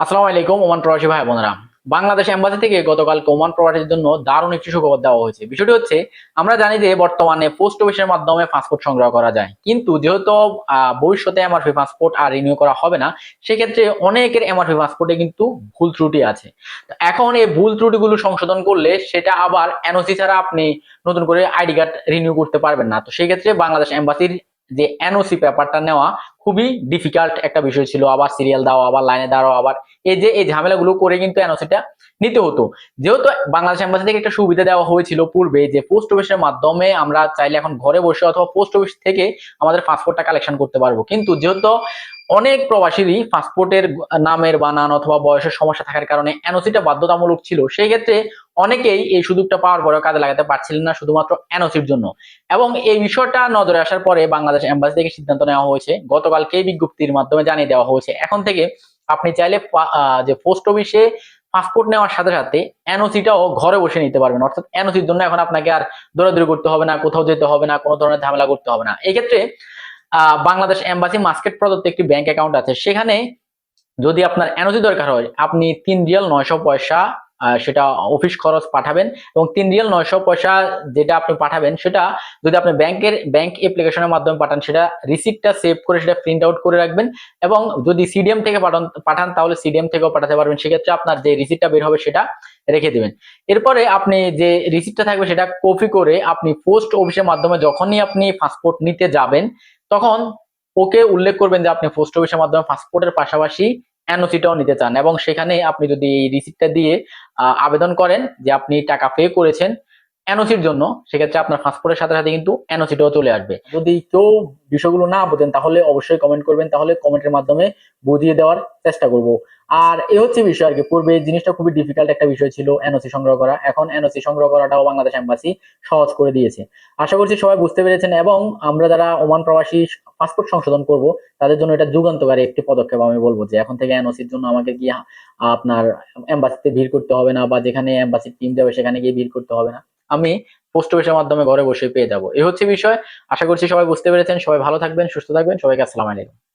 আসসালামু আলাইকুম, ওমান প্রবাসী ভাই, বোনেরা। বাংলাদেশ এম্বাসি থেকে গতকাল ওমান প্রবাসীর জন্য দারুণ একটি সুখবর দেওয়া হয়েছে। বিষয়টি হচ্ছে, আমরা জানি যে বর্তমানে পোস্ট অফিসের মাধ্যমে পাসপোর্ট সংগ্রহ করা যায়। কিন্তু যেহেতু ভবিষ্যতে এমআরপি পাসপোর্ট আর রিনিউ করা হবে না, সেক্ষেত্রে অনেকের এমআরপি পাসপোর্টে কিন্তু ভুল ত্রুটি আছে। এখন এই ভুল ত্রুটিগুলো সংশোধন করলে সেটা আবার এনওসি ছাড়া আপনি নতুন করে আইডি কার্ড রিনিউ করতে পারবেন না। তো সেই ক্ষেত্রে বাংলাদেশ এম্বাসির যে এনওসি পেপারটা নেওয়া খুবই ডিফিকাল্ট একটা বিষয় ছিল। আবার সিরিয়াল দাও, আবার লাইনে দাঁড়াও, আবার এই যে, এই ঝামেলাগুলো করে কিন্তু এনওসিটা নিতে হতো। যেহেতু বাংলাদেশ এম্বাসি থেকে একটা সুবিধা দেওয়া হয়েছিল পূর্বে যে পোস্ট অফিসের মাধ্যমে আমরা চাইলে এখন ঘরে বসে অথবা পোস্ট অফিস থেকে আমাদের পাসপোর্টটা কালেকশন করতে পারব। কিন্তু যেহেতু অনেক প্রবাসীরই পাসপোর্টের নামের বানান অথবা বয়সের সমস্যা থাকার কারণে এনওসিটা বাধ্যতামূলক ছিল। সেই ক্ষেত্রে অনেকেই এই সুযোগটা পাওয়ার পরেও কাজে লাগাতে পারছিলেন না শুধুমাত্র এনওসির জন্য। এবং এই বিষয়টা নজরে আসার পরে বাংলাদেশ এম্বাসি থেকে সিদ্ধান্ত নেওয়া হয়েছে। গতকালকে বিজ্ঞপ্তির মাধ্যমে জানিয়ে দেওয়া হয়েছে। এখন থেকে আপনি চাইলে যে পোস্ট অফিসে পাসপোর্ট নেওয়ার সাথে সাথে এনওসিটাও ঘরে বসে নিতে পারবেন। অর্থাৎ এনওসির জন্য এখন আপনাকে আর দৌড়াদৌড়ি করতে হবে না কোথাও যেতে হবে না কোনো ধরনের ঝামেলা করতে হবে না। এই ক্ষেত্রে আহ, বাংলাদেশ এম্বাসি মাস্কেট প্রদত্ত একটি ব্যাংক অ্যাকাউন্ট আছে। সেখানে যদি আপনার এনওসি দরকার হয়, আপনি তিন রিয়াল নয়শো পয়সা সেটা অফিস খরচ পাঠাবেন এবং তিন রিয়াল নয়শো পয়সা যেটা আপনি পাঠাবেন, সেটা যদি আপনি ব্যাংকের, ব্যাংক অ্যাপ্লিকেশনের মাধ্যমে পাঠান, সেটা রিসিপ্টটা সেভ করে সেটা প্রিন্ট আউট করে রাখবেন এবং যদি সিডিএম থেকে পাঠান পাঠান, তাহলে সিডিএম থেকেও পাঠাতে পারবেন। সেক্ষেত্রে আপনার যে রিসিপ্টটা বের হবে, সেটা রেখে দিবেন। এরপরে আপনি যে রিসিপ্টটা থাকবে সেটা কপি করে আপনি পোস্ট অফিসের মাধ্যমে যখনই আপনি পাসপোর্ট নিতে যাবেন, তখন ওকে উল্লেখ করবেন যে আপনি পোস্ট অফিসের মাধ্যমে পাসপোর্টের পাশাপাশি এনওসিটাও নিতে চান এবং সেখানে আপনি যদি এই রিসিপ্টটা দিয়ে আবেদন করেন যে আপনি টাকা পে করেছেন এনওসির জন্য, সেক্ষেত্রে আপনার পাসপোর্টের সাথে সাথে কিন্তু এনওসিটাও চলে আসবে। যদি কেউ বিষয়গুলো না বোঝেন, তাহলে অবশ্যই কমেন্ট করবেন, তাহলে কমেন্টের মাধ্যমে বুঝিয়ে দেওয়ার চেষ্টা করব। আর এ হচ্ছে বিষয় আর কি পূর্বে জিনিসটা খুবই ডিফিকাল্ট একটা বিষয় ছিল এনওসি সংগ্রহ করা, এখন এনওসি সংগ্রহ করাটাও বাংলাদেশ এম্বাসি সহজ করে দিয়েছে। আশা করছি সবাই বুঝতে পেরেছেন এবং আমরা যারা ওমান প্রবাসী পাসপোর্ট সংশোধন করব, তাদের জন্য এটা যুগান্তকারী একটি পদক্ষেপ আমি বলব যে, এখন থেকে এনওসির জন্য আমাকে গিয়ে আপনার এম্বাসিতে ভিড় করতে হবে না, বা যেখানে এম্বাসির টিম যাবে সেখানে গিয়ে ভিড় করতে হবে না। আমি পোস্ট অফিসের মাধ্যমে ঘরে বসে পেয়ে যাব। এ হচ্ছে বিষয়। আশা করছি সবাই বুঝতে পেরেছেন। সবাই ভালো থাকবেন, সুস্থ থাকবেন। সবাইকে আসসালাম আলাইকুম।